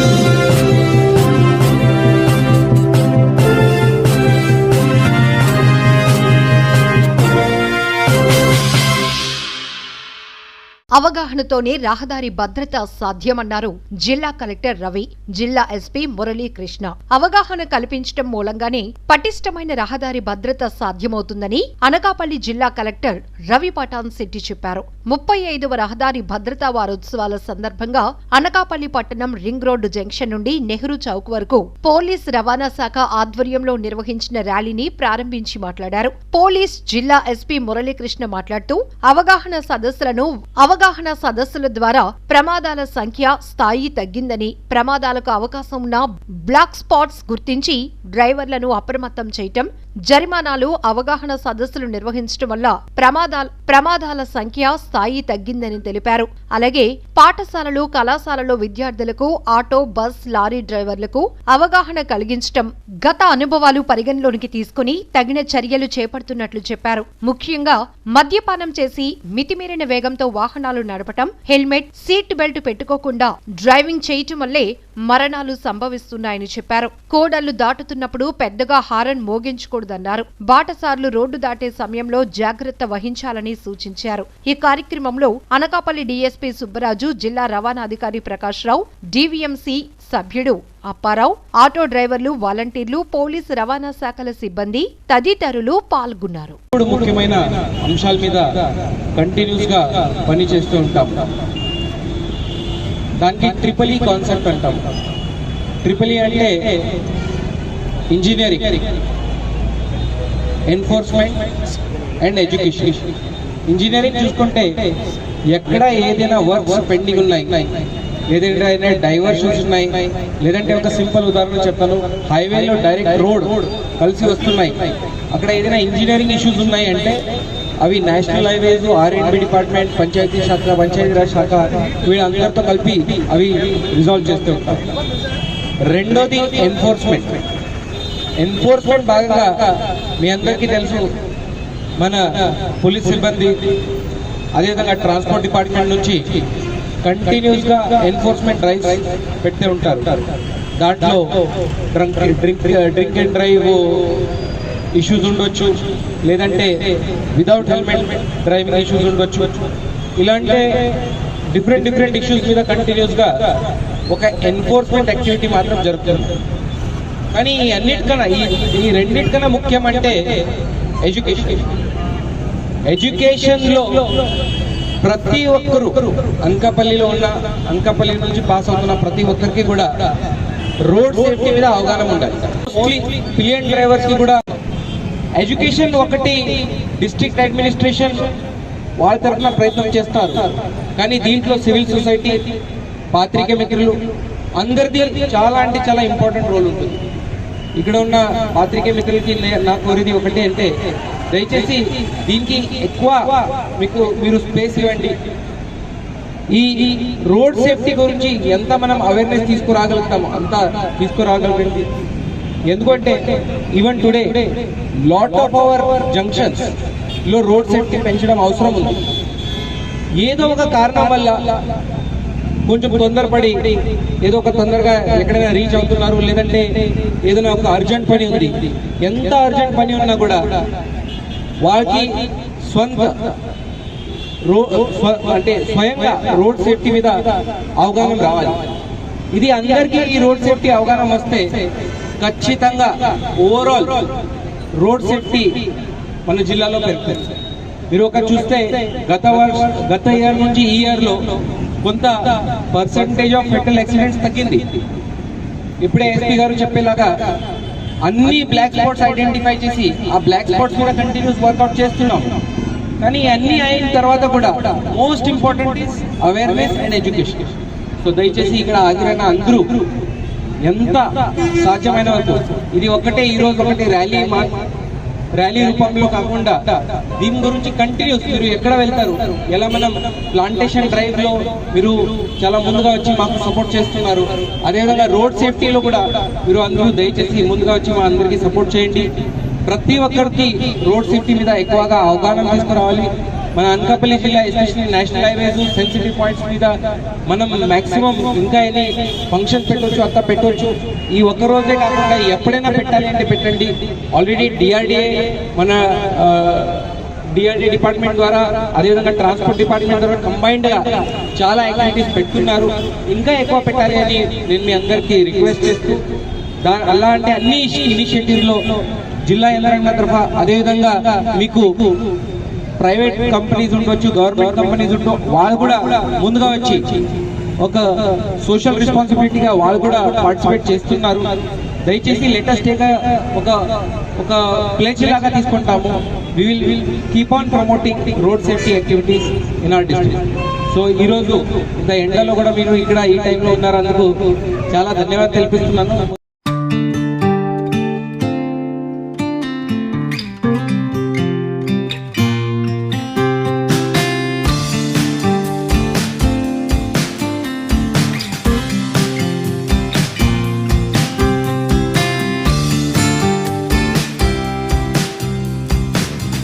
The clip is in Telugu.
Thank you. అవగాహనతోనే రహదారి భద్రత సాధ్యమన్నారు జిల్లా కలెక్టర్ రవి జిల్లా ఎస్పీ మురళీకృష్ణ. అవగాహన కల్పించడం మూలంగానే పటిష్టమైన రహదారి భద్రత సాధ్యమవుతుందని అనకాపల్లి జిల్లా కలెక్టర్ రవి పఠాన్ శెట్టి చెప్పారు. ముప్పై ఐదవ రహదారి భద్రతా వారోత్సవాల సందర్భంగా అనకాపల్లి పట్టణం రింగ్ రోడ్డు జంక్షన్ నుండి నెహ్రూ చౌక్ వరకు పోలీస్ రవాణా శాఖ ఆధ్వర్యంలో నిర్వహించిన ర్యాలీని ప్రారంభించి మాట్లాడారు. పోలీస్ జిల్లా ఎస్పీ మురళీకృష్ణ మాట్లాడుతూ అవగాహన సదస్సులను అవగాహన సదస్సుల ద్వారా ప్రమాదాల సంఖ్య స్థాయి తగ్గిందని ప్రమాదాలకు అవకాశం ఉన్న బ్లాక్ స్పాట్స్ గుర్తించి డ్రైవర్లను అప్రమత్తం చేయటం జరిమానాలు అవగాహన సదస్సులు నిర్వహించడం వల్ల ప్రమాదాల ప్రమాదాల సంఖ్య స్థాయి తగ్గిందని తెలిపారు. అలాగే పాఠశాలలు కళాశాలలో విద్యార్థులకు ఆటో బస్ లారీ డ్రైవర్లకు అవగాహన కలిగించటం గత అనుభవాలు పరిగణలోనికి తీసుకుని తగిన చర్యలు చేపడుతున్నట్లు చెప్పారు. ముఖ్యంగా మద్యపానం చేసి మితిమీరిన వేగంతో వాహనాలు నడపటం హెల్మెట్ సీట్ బెల్ట్ పెట్టుకోకుండా డ్రైవింగ్ చేయటం వల్లే మరణాలు సంభవిస్తున్నాయని చెప్పారు. కోడళ్ళు దాటుతున్నప్పుడు పెద్దగా హారన్ మోగించకూడదన్నారు. బాటసార్లు రోడ్డు దాటే సమయంలో జాగ్రత్త వహించాలని సూచించారు. ఈ కార్యక్రమంలో అనకాపల్లి డీఎస్పీ సుబ్బరాజు జిల్లా రవాణా అధికారి ప్రకాష్ రావు డీవీఎంసీ సభ్యుడు. అప్పారావు ఆటో డ్రైవర్లు వాలంటీర్లు పోలీసు రవాణా శాఖల సిబ్బంది తదితరులు పాల్గొన్నారు. ముఖ్యమైన అంశాల మీద కంటిన్యూస్గా పనిచేస్తూ ఉంటాం. దానికి ట్రిపుల్ ఈ కాన్సెప్ట్ అంటాం. ట్రిపుల్ ఈ అంటే engineering enforcement and education. Engineering చూసుకుంటే ఎక్కడ ఏదైనా వర్క్స్ పెండింగ్ ఉన్నాయి. ఏదైనా డైవర్షన్స్ ఉన్నాయి లేదంటే ఒక సింపుల్ ఉదాహరణ చెప్తాను. హైవేలో డైరెక్ట్ రోడ్ కలిసి వస్తున్నాయి. అక్కడ ఏదైనా ఇంజనీరింగ్ ఇష్యూస్ ఉన్నాయి అంటే అవి national highways R and B department panchayat శాఖ పంచాయతీరాజ్ శాఖ వీళ్ళందరితో కలిపి అవి రిజాల్వ్ చేస్తూ ఉంటాం రెండోది ఎన్ఫోర్స్మెంట్ ఎన్ఫోర్స్మెంట్ భాగంగా మీ అందరికీ తెలుసు మన పోలీస్ సిబ్బంది అదేవిధంగా ట్రాన్స్పోర్ట్ డిపార్ట్మెంట్ నుంచి కంటిన్యూస్గా ఎన్ఫోర్స్మెంట్ డ్రైవ్స్ పెడితే ఉంటారు. దాంట్లో drunk drink drink and drive issues ఉండొచ్చు. లేదంటే వితౌట్ హెల్మెట్ డ్రైవింగ్ ఇష్యూస్ ఉండొచ్చు. ఇలాంటి డిఫరెంట్ డిఫరెంట్ ఇష్యూస్ మీద కంటిన్యూస్గా ఒక ఎన్ఫోర్స్మెంట్ యాక్టివిటీ మాత్రం జరుగుతుంది. కానీ ఈ అన్నిటికన్నా ఈ ఈ ముఖ్యం అంటే ఎడ్యుకేషన్ ఎడ్యుకేషన్లో ప్రతి ఒక్కరు అంకపల్లిలో ఉన్న అంకపల్లి నుంచి పాస్ అవుతున్న ప్రతి ఒక్కరికి కూడా రోడ్ సేఫ్టీ మీద అవగాహన ఉండాలి. పిలియన్ డ్రైవర్స్కి కూడా ఎడ్యుకేషన్ ఒకటి డిస్ట్రిక్ట్ అడ్మినిస్ట్రేషన్ వాళ్ళ తరఫున ప్రయత్నం చేస్తారు. కానీ దీంట్లో సివిల్ సొసైటీ పాత్రిక మిత్రులు అందరిది చాలా అంటే చాలా ఇంపార్టెంట్ రోల్ ఉంటుంది. ఇక్కడ ఉన్న పాత్రికే మిత్రులకి నా కోరిది ఒకటి అంటే దయచేసి దీనికి ఎక్కువ మీకు మీరు స్పేస్ ఇవ్వండి. ఈ రోడ్ సేఫ్టీ గురించి ఎంత మనం అవేర్నెస్ తీసుకురాగలుగుతామో అంత తీసుకురాగలిగింది ఎందుకంటే even today lot of our జంక్షన్స్లో road safety పెంచడం అవసరం ఉంది. ఏదో ఒక కారణం వల్ల కొంచెం తొందరపడి ఏదో ఒక తొందరగా ఎక్కడైనా రీచ్ అవుతున్నారు లేదంటే ఏదైనా ఒక అర్జెంట్ పని ఉంది. ఎంత అర్జెంట్ పని ఉన్నా కూడా వాళ్ళకి స్వంత స్వ- అంటే స్వయంగా రోడ్ సేఫ్టీ మీద అవగాహన రావాలి. ఇది అందరికీ ఈ రోడ్ సేఫ్టీ అవగాహన వస్తే ఖచ్చితంగా ఓవరాల్ రోడ్ సేఫ్టీ మన జిల్లాలో పెరుగుతుంది. మీరు ఒక చూస్తే గత గత ఇయర్ నుంచి ఈ ఇయర్లో కొంత పర్సంటేజ్ ఆఫ్ ఫెటల్ యాక్సిడెంట్స్ తగ్గింది. ఇప్పుడే ఎస్పీ గారు చెప్పేలాగా అన్ని బ్లాక్ స్పాట్స్ ఐడెంటిఫై చేసి ఆ బ్లాక్ స్పాట్స్ కూడా కంటిన్యూస్ వర్కౌట్ చేస్తున్నాం. కానీ అన్ని అయిన తర్వాత కూడా most important is awareness and education so దయచేసి ఇక్కడ హాజరైన అందరూ ఎంత సాధ్యమైన వరకు ఇది ఒకటే ఈ రోజు ఒకటి ర్యాలీ మా ర్యాలీ రూపంలో కాకుండా దీని గురించి కంటిన్యూస్ మీరు ఎక్కడ వెళ్తారు? ఎలా మనం ప్లాంటేషన్ డ్రైవ్లో మీరు చాలా ముందుగా వచ్చి మాకు సపోర్ట్ చేస్తున్నారు? అదేవిధంగా రోడ్ సేఫ్టీలో కూడా మీరు అందరూ దయచేసి ముందుగా వచ్చి మా అందరికీ సపోర్ట్ చేయండి. ప్రతి ఒక్కరికి రోడ్ సేఫ్టీ మీద ఎక్కువగా అవగాహన తీసుకురావాలి. మన అనకాపల్లి జిల్లా especially national highways sensitive points మీద మనం మ్యాక్సిమం ఇంకా ఎన్ని ఫంక్షన్ పెట్టవచ్చు అంతా పెట్టవచ్చు ఈ ఒక్క రోజే కాకుండా ఎప్పుడైనా పెట్టాలి అంటే పెట్టండి. ఆల్రెడీ డిఆర్డిఏ మన డిఆర్డీ డిపార్ట్మెంట్ ద్వారా అదేవిధంగా ట్రాన్స్పోర్ట్ డిపార్ట్మెంట్ ద్వారా కంబైన్డ్గా చాలా యాక్టివిటీస్ పెట్టుకున్నారు ఇంకా ఎక్కువ పెట్టాలి అని నేను మీ అందరికీ రిక్వెస్ట్ చేస్తూ అలా అలాంటి అన్ని ఇనిషియేటివ్లో జిల్లా యంత్రాంగ తరఫా అదేవిధంగా మీకు ప్రైవేట్ కంపెనీస్ ఉండొచ్చు గవర్నమెంట్ కంపెనీస్ ఉండో వాళ్ళు కూడా ముందుగా వచ్చి ఒక సోషల్ రెస్పాన్సిబిలిటీగా వాళ్ళు కూడా పార్టిసిపేట్ చేస్తున్నారు. దయచేసి లేటెస్ట్ ఒక ఒక ప్లేస్ లాగా తీసుకుంటాము. We will will keep on promoting road safety activities in our district so ఈరోజు ఇంత ఎండలో కూడా మీరు ఇక్కడ ఈ టైంలో ఉన్నారన్నందుకు చాలా ధన్యవాదాలు తెలిపిస్తున్నాను